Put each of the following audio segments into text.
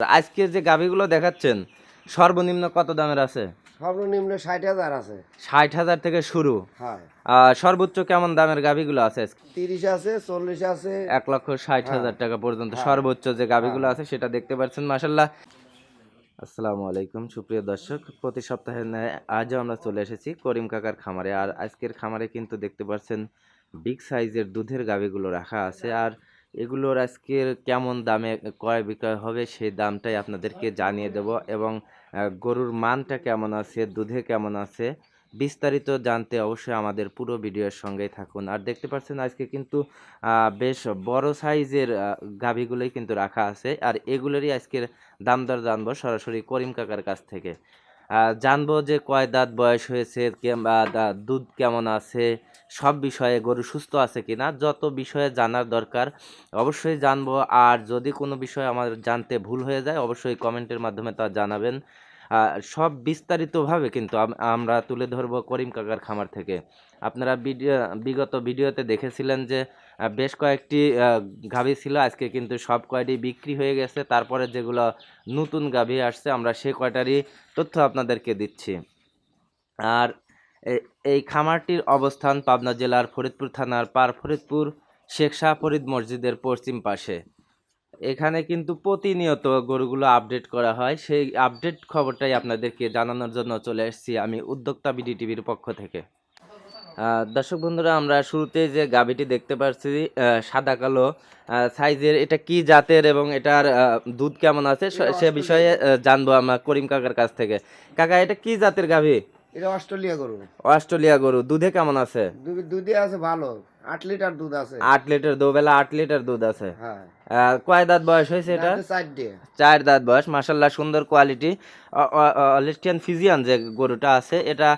আজকে যে গাভিগুলো দেখাচ্ছেন সর্বনিম্ন কত দামের আছে? সর্বনিম্ন ষাট হাজার আছে। ষাট হাজার থেকে শুরু। হ্যাঁ। সর্বোচ্চ কেমন দামের গাভিগুলো আছে তিরিশ আছে চল্লিশ আছে। এক লক্ষ ষাট হাজার টাকা পর্যন্ত সর্বোচ্চ যে গাভিগুলো আছে সেটা দেখতে পাচ্ছেন মাসাল্লাহ আসসালামু আলাইকুম সুপ্রিয় দর্শক প্রতি সপ্তাহে আজও আমরা চলে এসেছি করিম কাকার খামারে। আর আজকের খামারে কিন্তু দেখতে পাচ্ছেন বিগ সাইজের দুধের গাভিগুলো রাখা আছে। আর এগুলোর আজকের কেমন দামে ক্রয় বিক্রয় হবে সেই দামটাই আপনাদেরকে জানিয়ে দেব এবং গরুর মানটা কেমন আছে, দুধে কেমন আছে, বিস্তারিত জানতে অবশ্যই আমাদের পুরো ভিডিওর সঙ্গেই থাকুন। আর দেখতে পাচ্ছেন আজকে কিন্তু বেশ বড় সাইজের গাভীগুলোই কিন্তু রাখা আছে। আর এগুলোরই আজকের দাম দর জানব সরাসরি করিম কাকার কাছ থেকে। জানব যে কয় দাঁত বয়স হয়েছে কিংবা দুধ কেমন আছে, সব বিষয়ে গরু সুস্থ আছে কি না যত বিষয়ে জানার দরকার অবশ্যই জানব। আর যদি কোনো বিষয়ে আমার জানতে ভুল হয়ে যায়, অবশ্যই কমেন্টের মাধ্যমে তা জানাবেন। সব বিস্তারিতভাবে কিন্তু আমরা তুলে ধরবো করিম কাকার খামার থেকে। আপনারা ভিডিও বিগত ভিডিওতে দেখেছিলেন যে বেশ কয়েকটি গাভী ছিল, আজকে কিন্তু সব কয়টি বিক্রি হয়ে গেছে, তারপরে যেগুলো নতুন গাভী আসছে, আমরা সে কয়টারই তথ্য আপনাদেরকে দিচ্ছি। আর এই খামারটির অবস্থান পাবনা জেলার ফরিদপুর থানার পার ফরিদপুর শেখ শাহ ফরিদ মসজিদের পশ্চিম পাশে। এখানে কিন্তু প্রতিনিয়ত গরুগুলো আপডেট করা হয়। সেই আপডেট খবরটাই আপনাদেরকে জানানোর জন্য চলে এসেছি আমি উদ্যোক্তা বিডি টিভির পক্ষ থেকে। দর্শক বন্ধুরা, আমরা শুরুতে যে গাভীটি দেখতে পাচ্ছি সাদা কালো সাইজের এটা কি জাতের এবং এটার দুধ কেমন আছে, সে বিষয়ে জানব আমরা করিম কাকার কাছ থেকে। কাকা, এটা কি জাতের গাভী? এটা অস্ট্রেলিয়া গরু। অস্ট্রেলিয়া গরু দুধে কেমন আছে? দুধে আছে ভালো। আট লিটার দুধ আছে। আট লিটার দুবেলা আট লিটার দুধ আছে। হ্যাঁ। কয় দাঁত বয়স হয়েছে এটা? চার দাঁত বয়স মাসাল্লাহ সুন্দর কোয়ালিটি অলিস্টিয়ান ফিজিয়ান যে গরুটা আছে এটা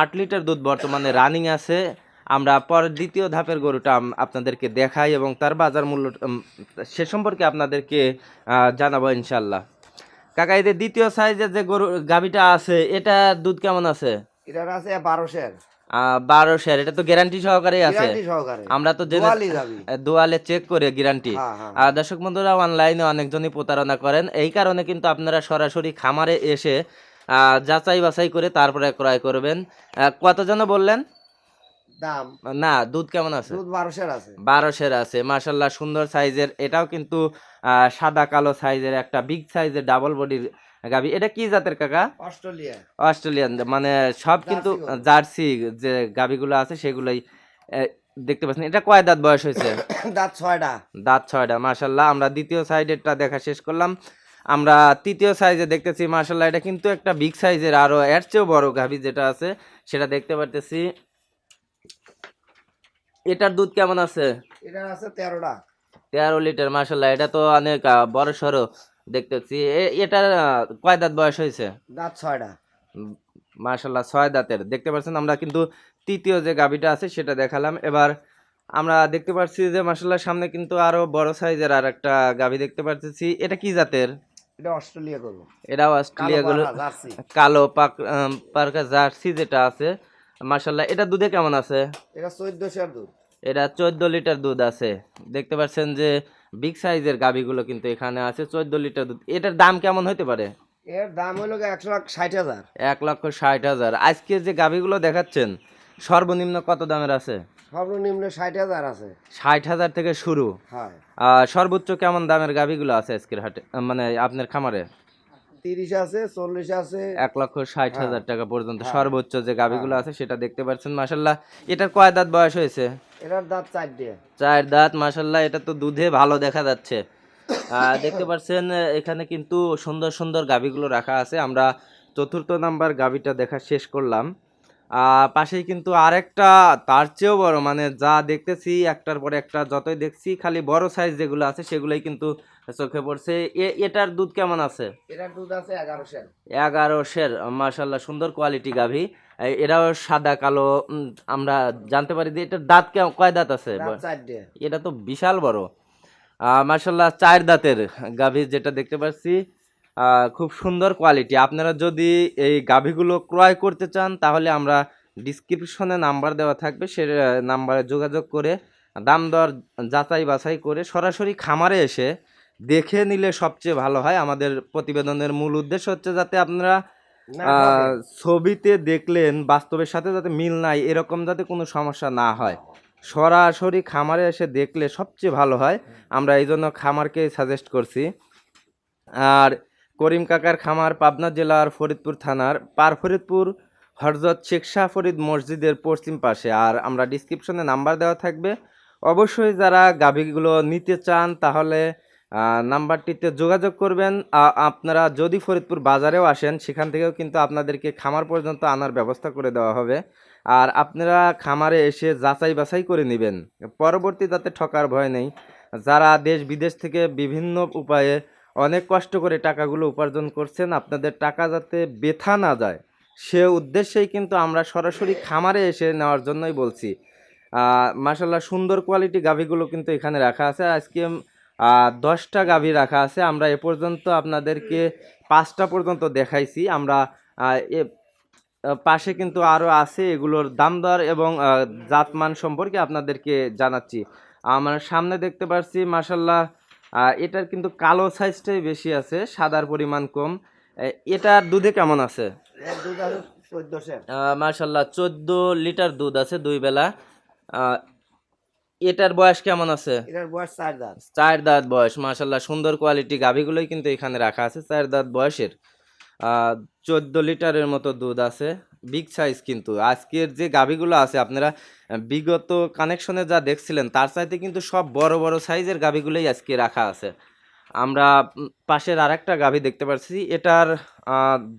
আট লিটার দুধ বর্তমানে রানিং আছে। আমরা পর দ্বিতীয় ধাপের গরুটা আপনাদেরকে দেখাই এবং তার বাজার মূল্য সে সম্পর্কে আপনাদেরকে জানাব ইনশাল্লাহ। কাকা এদের দ্বিতীয় সাইজের যে গরু গাভিটা আছে এটা দুধ কেমন আছে? এটার আছে বারোশের। আহ, বারো শেয়ার এটা তো গ্যারান্টি সহকারেই আছে। আমরা তো দোয়ালি চেক করে গ্যারান্টি হ্যাঁ আর দর্শক বন্ধুরা অনলাইনে অনেকজনই প্রতারণা করেন। এই কারণে কিন্তু আপনারা সরাসরি খামারে এসে আহ, যাচাই বাছাই করে তারপরে ক্রয় করবেন। আহ, কত জন বললেন? দাম? না দুধ কেমন আছে? দুধ বারোশের আছে। বারোশের আছে সুন্দর সাইজের। এটাও কিন্তু সাদা কালো সাইজের একটা বিগ সাইজের ডাবল বডির গাবি এটা কি জাতের কাকা? অস্ট্রেলিয়া অস্ট্রেলিয়ান মানে সব কিন্তু জার্সি যে গাবিগুলো আছে সেগুলোই দেখতে পাচ্ছেন। এটা কয় দাঁত বয়স হয়েছে? দাঁত ছয়টা দাঁত ছয়টা মার্শাল্লাহ আমরা দ্বিতীয় সাইডেরটা দেখা শেষ করলাম। আমরা তৃতীয় সাইজে দেখতেছি মার্শাল্লাহ এটা কিন্তু একটা বিগ সাইজের আরও এর চেয়েও বড় গাভী যেটা আছে সেটা দেখতে পারতেছি। এটার দুধ কেমন আছে? এটার আছে তেরোটা। তেরো লিটার মার্শাল্লাহ এটা তো অনেক বড় সড়ো দেখতেছি। এ- এটার কয় দাঁত বয়স হয়েছে? দাঁত ছয়টা। মার্শাল্লাহ ছয় দাঁতের। দেখতে পাচ্ছেন আমরা কিন্তু তৃতীয় যে গাভীটা আছে সেটা দেখালাম। এবার আমরা দেখতে পাচ্ছি যে মার্শাল্লাহ সামনে কিন্তু আরও বড় সাইজের আর একটা গাভী দেখতে পাচ্ছি। এটা কি জাতের? এটা অস্ট্রেলিয়া গরু। এটাও অস্ট্রেলিয়া জার্সি। কালো পাক পার্কা জার্সি যেটা আছে। মার্শাল্লাহ এটা দুধে কেমন আছে? এটা চোদ্দশের দুধ। এটা চোদ্দ লিটার দুধ আছে। দেখতে পাচ্ছেন যে বিগ সাইজের গাভীগুলো কিন্তু এখানে আছে চোদ্দ লিটার দুধ। এটার দাম কেমন হতে পারে? এর দাম হলো একশো লাখ ষাট হাজার। এক লক্ষ ষাট হাজার। আজকে যে গাভীগুলো দেখাচ্ছেন সর্বনিম্ন কত দামের আছে? সর্বনিম্ন ষাট হাজার আছে। ষাট হাজার থেকে শুরু। হ্যাঁ। আর সর্বোচ্চ কেমন দামের গাভীগুলো আছে আজকের হাটে মানে আপনার খামারে? তিরিশ আছে চল্লিশ আছে। এক লক্ষ ষাট হ্যাঁ। হাজার টাকা পর্যন্ত সর্বোচ্চ যে গাভিগুলো আছে সেটা দেখতে পাচ্ছেন মাসাল্লাহ এটার কয় দাঁত বয়স হয়েছে? এটার দাঁত চারটে চার দাঁত মাসাল্লাহ এটা তো দুধে ভালো দেখা যাচ্ছে। দেখতে পাচ্ছেন এখানে কিন্তু সুন্দর সুন্দর গাভিগুলো রাখা আছে। আমরা চতুর্থ নাম্বার গাভীটা দেখা শেষ করলাম। পাশেই কিন্তু আরেকটা তার চেয়েও বড় মানে যা দেখতেছি একটার পরে একটা যতই দেখছি খালি বড় সাইজ যেগুলো আছে সেগুলোই কিন্তু চোখে পড়ছে। এটার দুধ কেমন আছে? এটার দুধ আছে এগারোশের এগারো শের মার্শাল্লাহ সুন্দর কোয়ালিটি গাভী। এরাও সাদা কালো আমরা জানতে পারি যে এটার দাঁত কয় দাঁত আছে? এটা তো বিশাল বড়। মার্শাল্লাহ চার দাঁতের গাভী যেটা দেখতে পাচ্ছি। খুব সুন্দর কোয়ালিটি আপনারা যদি এই গাভীগুলো ক্রয় করতে চান তাহলে আমরা ডিসক্রিপশনে নাম্বার দেওয়া থাকবে। সে নাম্বারে যোগাযোগ করে দাম দর যাচাই বাছাই করে সরাসরি খামারে এসে দেখে নিলে সবচেয়ে ভালো হয়। আমাদের প্রতিবেদনের মূল উদ্দেশ্য হচ্ছে যাতে আপনারা। ছবিতে দেখলেন বাস্তবের সাথে যাতে মিল নাই এরকম যাতে কোনো সমস্যা না হয়। সরাসরি খামারে এসে দেখলে সবচেয়ে ভালো হয়। আমরা এই জন্য খামারকে সাজেস্ট করছি। আর করিম কাকার খামার পাবনা জেলার ফরিদপুর থানার পার ফরিদপুর হরজত শেখ শাহ ফরিদ মসজিদের পশ্চিম পাশে। আর আমরা ডিসক্রিপশনে নাম্বার দেওয়া থাকবে। অবশ্যই যারা গাভীগুলো নিতে চান তাহলে নাম্বারটিতে যোগাযোগ করবেন। আপনারা যদি ফরিদপুর বাজারেও আসেন, সেখান থেকেও কিন্তু আপনাদেরকে খামার পর্যন্ত আনার ব্যবস্থা করে দেওয়া হবে। আর আপনারা খামারে এসে যাচাই বাছাই করে নেবেন। পরবর্তী যাতে ঠকার ভয় নেই। যারা দেশ বিদেশ থেকে বিভিন্ন উপায়ে অনেক কষ্ট করে টাকাগুলো উপার্জন করছেন, আপনাদের টাকা যাতে বেথা না যায়। সে উদ্দেশ্যেই কিন্তু আমরা সরাসরি খামারে এসে নেওয়ার জন্যই বলছি। মাসাল্লাহ সুন্দর কোয়ালিটি গাভীগুলো কিন্তু এখানে রাখা আছে। আজকে দশটা গাভী রাখা আছে। আমরা এ পর্যন্ত আপনাদেরকে পাঁচটা পর্যন্ত দেখাইছি। আমরা এ পাশে কিন্তু আরও আছে এগুলোর দাম দর এবং জাতমান সম্পর্কে আপনাদেরকে জানাচ্ছি। আমার সামনে দেখতে পাচ্ছি মাসাল্লাহ এটার কিন্তু কালো সাইজটাই বেশি আছে সাদার পরিমাণ কম। এটার দুধে কেমন আছে? মার্শাল্লাহ চোদ্দ লিটার দুধ আছে দুই বেলা। এটার বয়স কেমন আছে? এটার বয়স চার দাঁত। চার দাঁত বয়স মার্শাল্লাহ সুন্দর কোয়ালিটি গাভীগুলোই কিন্তু এখানে রাখা আছে চার দাঁত বয়সের। চোদ্দ লিটারের মতো দুধ আছে। বিগ সাইজ কিন্তু। আজকের যে গাভীগুলো আছে, আপনারা বিগত কানেকশনে যা দেখছিলেন, তার চাইতে কিন্তু সব বড় বড় সাইজের গাভীগুলোই আজকে রাখা আছে। আমরা পাশের পাশের আরেকটা গাভী দেখতে পাচ্ছি, এটার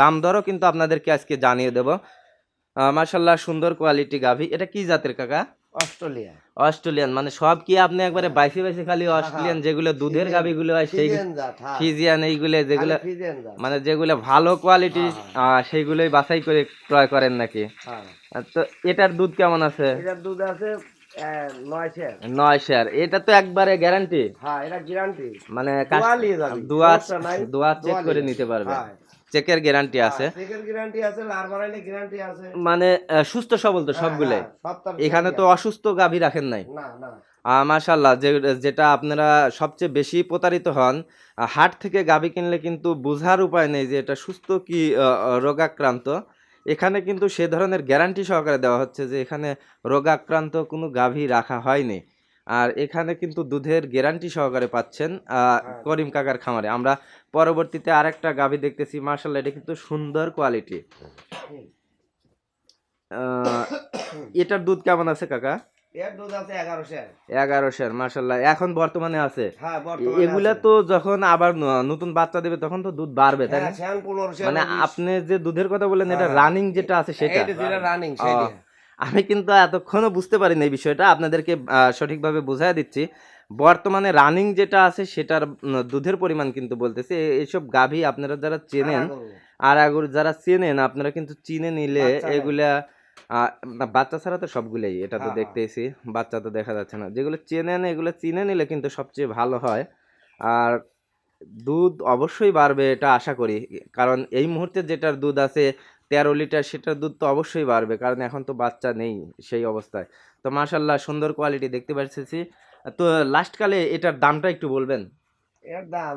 দাম দরও কিন্তু আপনাদেরকে আজকে জানিয়ে দেব। মার্শাল্লাহ সুন্দর কোয়ালিটি গাভী। এটা কি জাতের কাকা? অস্ট্রেলিয়া অস্ট্রেলিয়ান মানে সব কি আপনি একবারে বাইসে বাইসে খালি অস্ট্রেলিয়ান যেগুলো দুধের হয় সেই ফিজিয়ান হ্যাঁ। এইগুলো যেগুলো মানে যেগুলো ভালো কোয়ালিটি সেইগুলোই বাছাই করে ক্রয় করেন নাকি? হ্যাঁ। তো এটার দুধ কেমন আছে? এটার দুধ আছে নয় শেয়ার। এটা তো একবারে গ্যারান্টি হ্যাঁ এটা গ্যারান্টি মানে দোয়া চেক করে নিতে পারবে হ্যাঁ। চেকের গ্যারান্টি আছে। চেকের গ্যারান্টি আছে লার বানাইলে গ্যারান্টি আছে। মানে সুস্থ সবল তো হ্যাঁ, সবগুলাই। হ্যাঁ, এখানে তো অসুস্থ গাভী রাখেন নাই। না না। মাশাল্লাহ যে যেটা আপনারা সবচেয়ে বেশি প্রতারিত হন হাট থেকে গাভী কিনলে কিন্তু বোঝার উপায় নেই যে এটা সুস্থ কি রোগাক্রান্ত। এখানে কিন্তু সে ধরনের গ্যারান্টি সহকারে দেওয়া হচ্ছে যে এখানে রোগাক্রান্ত কোনো গাভী রাখা হয়নি। আর এখানে কিন্তু দুধের গ্যারান্টি সহকারে পাচ্ছেন আহ, করিম কাকার খামারে। আমরা পরবর্তীতে আরেকটা গাভী দেখতেছি মার্শাল্লাহ এটা কিন্তু সুন্দর কোয়ালিটি এটার দুধ কেমন আছে কাকা? আছে এগারো শের মার্শাল্লাহ এখন বর্তমানে আছে? হ্যাঁ এগুলা তো যখন আবার নতুন বাচ্চা দেবে তখন তো দুধ বাড়বে তাই না? হ্যাঁ, মানে আপনি যে দুধের কথা বললেন এটা হ্যাঁ। রানিং যেটা আছে সেটা? রানিং আমি কিন্তু এতক্ষণও বুঝতে পারিনি এই বিষয়টা। আপনাদেরকে সঠিকভাবে বোঝাই দিচ্ছি। বর্তমানে রানিং যেটা আছে সেটার দুধের পরিমাণ কিন্তু বলতেছে। এইসব গাভী আপনারা যারা চেনেন আর আগুর যারা চেনেন আপনারা কিন্তু চিনে নিলে এগুলা বাচ্চা ছাড়া তো সবগুলোই এটা তো হ্যাঁ, দেখতেইছি বাচ্চা তো দেখা যাচ্ছে না। যেগুলো চেনেন এগুলো চিনে নিলে কিন্তু সবচেয়ে ভালো হয়। আর দুধ অবশ্যই বাড়বে এটা আশা করি। কারণ এই মুহূর্তে যেটার দুধ আছে তেরো লিটার সেটার দুধ তো অবশ্যই বাড়বে কারণ এখন তো বাচ্চা নেই সেই অবস্থায়। তো মাশাল্লাহ সুন্দর কোয়ালিটি দেখতে পাচ্ছি তো লাস্ট কালে এটার দামটা একটু বলবেন? এর দাম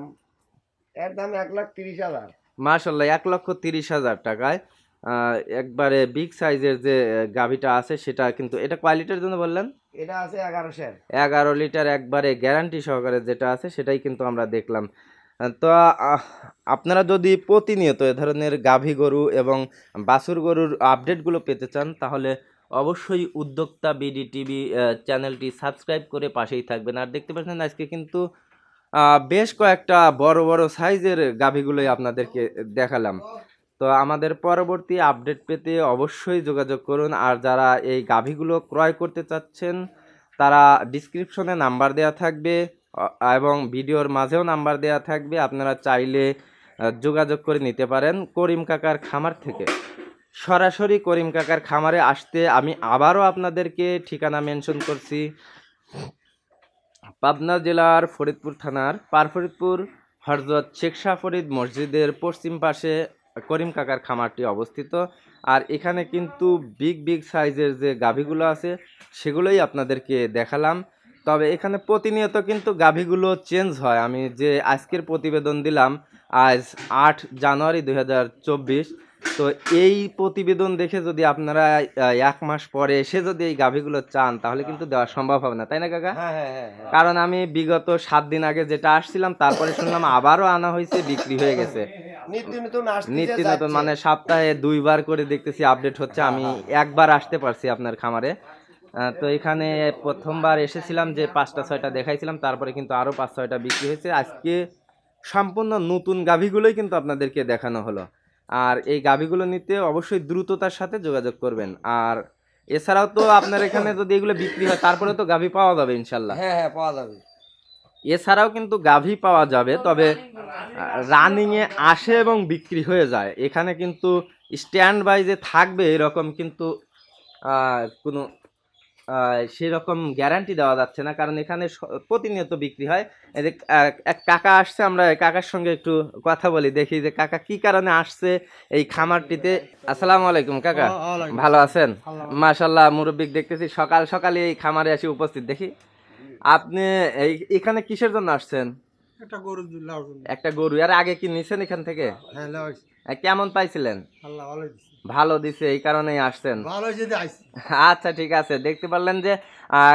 এর দাম এক লাখ তিরিশ হাজার। মাশাল্লাহ এক লক্ষ তিরিশ হাজার টাকায়। একবারে বিগ সাইজের যে গাভীটা আছে সেটা কিন্তু এটা কোয়ালিটির জন্য বললেন? এটা আছে এগারো সের। এগারো লিটার একবারে গ্যারান্টি সহকারে যেটা আছে সেটাই কিন্তু আমরা দেখলাম। তো আপনারা যদি প্রতিনিয়ত এ ধরনের গাভী গরু এবং বাছুর গরুর আপডেটগুলো পেতে চান, তাহলে অবশ্যই উদ্যোক্তা বিডি টিভি চ্যানেলটি সাবস্ক্রাইব করে পাশেই থাকবেন। আর দেখতে পাচ্ছেন, আজকে কিন্তু বেশ কয়েকটা বড় বড় সাইজের গাভীগুলোই আপনাদেরকে দেখালাম। তো আমাদের পরবর্তী আপডেট পেতে অবশ্যই যোগাযোগ করুন। আর যারা এই গাভীগুলো ক্রয় করতে চাচ্ছেন, তারা ডিসক্রিপশনে নাম্বার দেওয়া থাকবে। এবং ভিডিওর মাঝেও নাম্বার দেওয়া থাকবে, আপনারা চাইলে যোগাযোগ করে নিতে পারেন করিম কাকার খামার থেকে। সরাসরি করিম কাকার খামারে আসতে আমি আবারও আপনাদেরকে ঠিকানা মেনশন করছি। পাবনা জেলার ফরিদপুর থানার পার ফরিদপুর, হরজত শেখ শাহ ফরিদ মসজিদের পশ্চিম পাশে করিম কাকার খামারটি অবস্থিত। আর এখানে কিন্তু বিগ বিগ সাইজের যে গাভীগুলো আছে, সেগুলোই আপনাদেরকে দেখালাম। তবে এখানে প্রতিনিয়ত কিন্তু গাভীগুলো চেঞ্জ হয়। আমি যে আজকের প্রতিবেদন দিলাম আজ আট জানুয়ারি দু হাজার চব্বিশ। তো এই প্রতিবেদন দেখে যদি আপনারা এক মাস পরে এসে যদি এই গাভীগুলো চান তাহলে কিন্তু দেওয়া সম্ভব হবে না তাই না কাকা? হ্যাঁ হ্যাঁ হ্যাঁ। কারণ আমি বিগত সাত দিন আগে যেটা আসছিলাম তারপরে শুনলাম আবারও আনা হয়েছে বিক্রি হয়ে গেছে। নিত্য নতুন মানে সপ্তাহে দুইবার করে দেখতেছি আপডেট হচ্ছে। আমি একবার আসতে পারছি আপনার খামারে। তো এখানে প্রথমবার এসেছিলাম যে পাঁচটা ছয়টা দেখাইছিলাম তারপরে কিন্তু আরও পাঁচ ছয়টা বিক্রি হয়েছে। আজকে সম্পূর্ণ নতুন গাভীগুলোই কিন্তু আপনাদেরকে দেখানো হলো। আর এই গাভীগুলো নিতে অবশ্যই দ্রুততার সাথে যোগাযোগ করবেন। আর এছাড়াও তো আপনার এখানে যদি এগুলো বিক্রি হয় তারপরে তো গাভী পাওয়া যাবে ইনশাল্লাহ। হ্যাঁ হ্যাঁ পাওয়া যাবে। এছাড়াও কিন্তু গাভী পাওয়া যাবে তবে রানিংয়ে আসে এবং বিক্রি হয়ে যায়। এখানে কিন্তু স্ট্যান্ড বাই যে থাকবে এরকম কিন্তু কোনো সেরকম গ্যারান্টি দেওয়া যাচ্ছে না। কারণ এখানে প্রতিনিয়ত বিক্রি হয়। এই যে এক কাকা আসছে আমরা কাকার সঙ্গে একটু কথা বলি দেখি যে কাকা কি কারণে আসছে এই খামারটিতে। আসসালামু আলাইকুম কাকা। ভালো আছেন? মাশাল্লাহ মুরব্বিক দেখতেছি। সকাল সকালে এই খামারে এসে উপস্থিত দেখি। আপনি এই এখানে কিসের জন্য আসছেন? একটা গরু একটা গরু। আর আগে কি নিছেন এখান থেকে? হ্যাঁ কেমন পাইছিলেন? আল্লাহ ভালো ভালো দিছে এই কারণেই আসছেন। ভালো যদি আইসি আচ্ছা ঠিক আছে। দেখতে পারলেন যে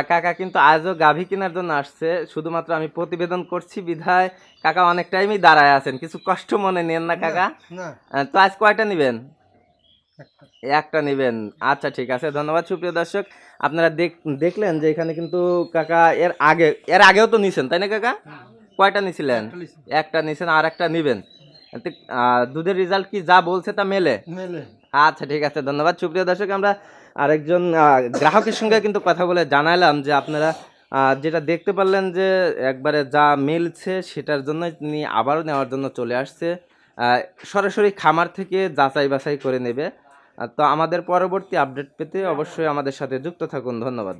কাকা কিন্তু আজও গাভী কেনার জন্য আসছে। শুধুমাত্র আমি প্রতিবেদন করছি বিধায়। কাকা অনেক টাইমই দাঁড়ায় আছেন কিছু কষ্ট মনে নেন না কাকা। না। তো আজ কয়টা নেবেন? একটা। নেবেন। আচ্ছা ঠিক আছে ধন্যবাদ সুপ্রিয় দর্শক। আপনারা দেখ- দেখলেন যে এখানে কিন্তু কাকা এর আগে এর আগেও তো নিছেন তাই না কাকা? কয়টা নিছিলেন? একটা নিছেন আর একটা নিবেন। দুধের রেজাল্ট কি যা বলছে তা মেলে? মেলে। আচ্ছা ঠিক আছে, ধন্যবাদ। সুপ্রিয় দর্শক, আমরা আরেকজন গ্রাহকের সঙ্গে কিন্তু কথা বলে জানালাম যে আপনারা যেটা দেখতে পারলেন যে একবারে যা মিলছে সেটার জন্য তিনি আবারও নেওয়ার জন্য চলে আসছে। সরাসরি খামার থেকে যাচাই বাছাই করে নেবে। তো আমাদের পরবর্তী আপডেট পেতে অবশ্যই আমাদের সাথে যুক্ত থাকুন। ধন্যবাদ।